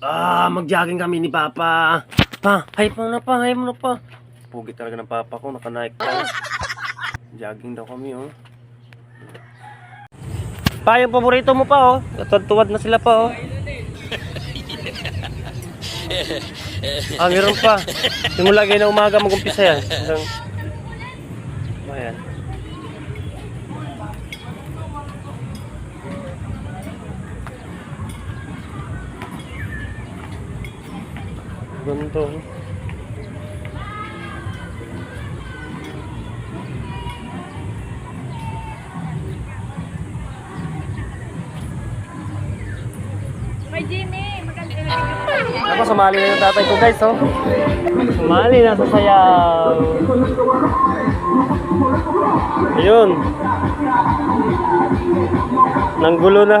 Ah, mag-jogging kami ni Papa. Pa, hype mo na pa, hype mo na pa. Pugi talaga ng Papa ko, naka-Nike pa. Jogging daw kami, oh. Pa, yung paborito mo pa, oh. Tuwad-tuwad na sila pa, oh. ah, meron pa. Simula kayo na umaga mag-umpisa yan. Hanggang... Ayan. Ganito. May Jimmy, maganda na Ako, sumali na yung tatay ko guys, oh. Sumali na sa sayaw. Ayun. Nanggulo na.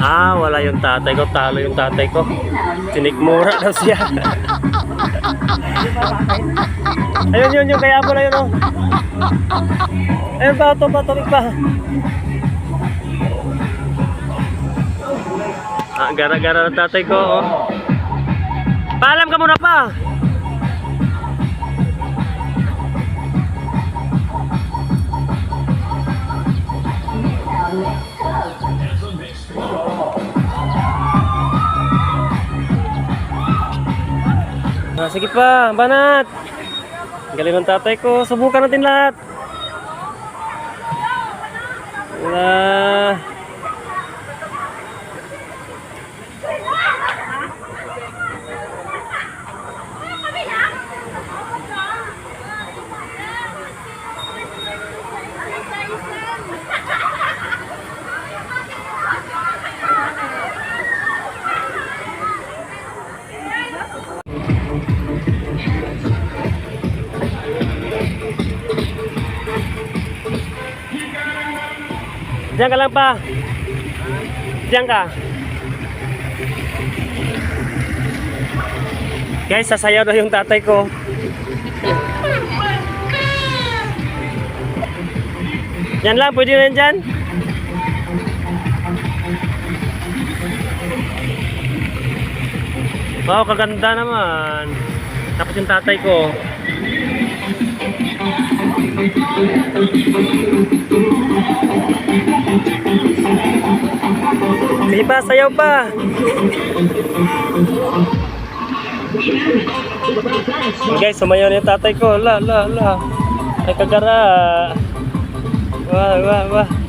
Ah, wala yung tatay ko. Talo yung tatay ko. Sinikmura daw siya. Ayun, yun, yung kaya pala yun, oh. Ayun, bato, bato, pa. Ah, gara-gara ng tatay ko, oh. Paalam ka muna pa. Ah, sige pa, banat. Galing ng tatay ko. Subukan natin lahat. Ah. Diyan ka lang pa. Diyan ka. Guys, sasayaw na yung tatay ko. Yan lang, pwede yan dyan. Wow, kaganda naman. Tapos yung tatay ko. Sige pa, sayaw pa. Guys, sumayaw na yung tatay ko. La, la, la. Ay, kagara. Wah, wah, wah.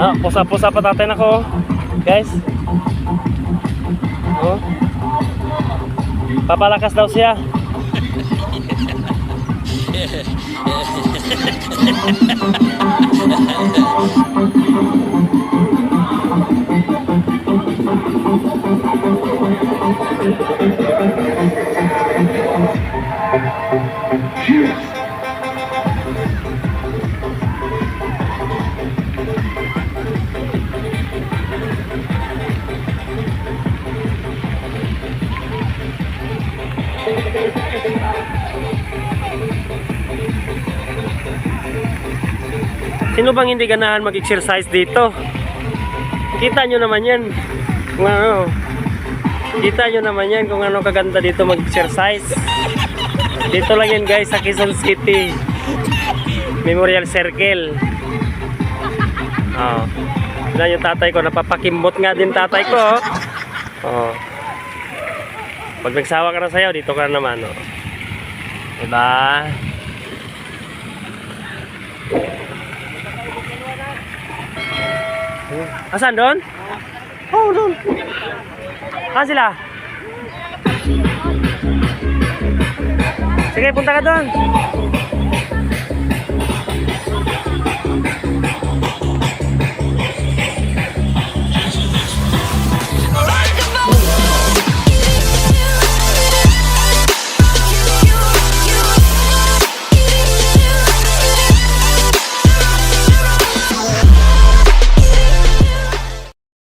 Ah, pusa-pusa pa tatay na ko. Guys. Oh. Papalakas daw siya. Sino bang hindi ganahan mag-exercise dito? Kita nyo naman yan. Kung ano. Kita nyo naman yan kung ano kaganda dito mag-exercise. Dito lang yan guys sa Quezon City. Memorial Circle. Oh. Yan yung tatay ko. Napapakimbot nga din tatay ko. Oh. Pag nagsawa ka na sayaw, dito ka naman. Oh. Diba? Asan doon? Oh, doon. Asan sila? Sige, punta ka doon.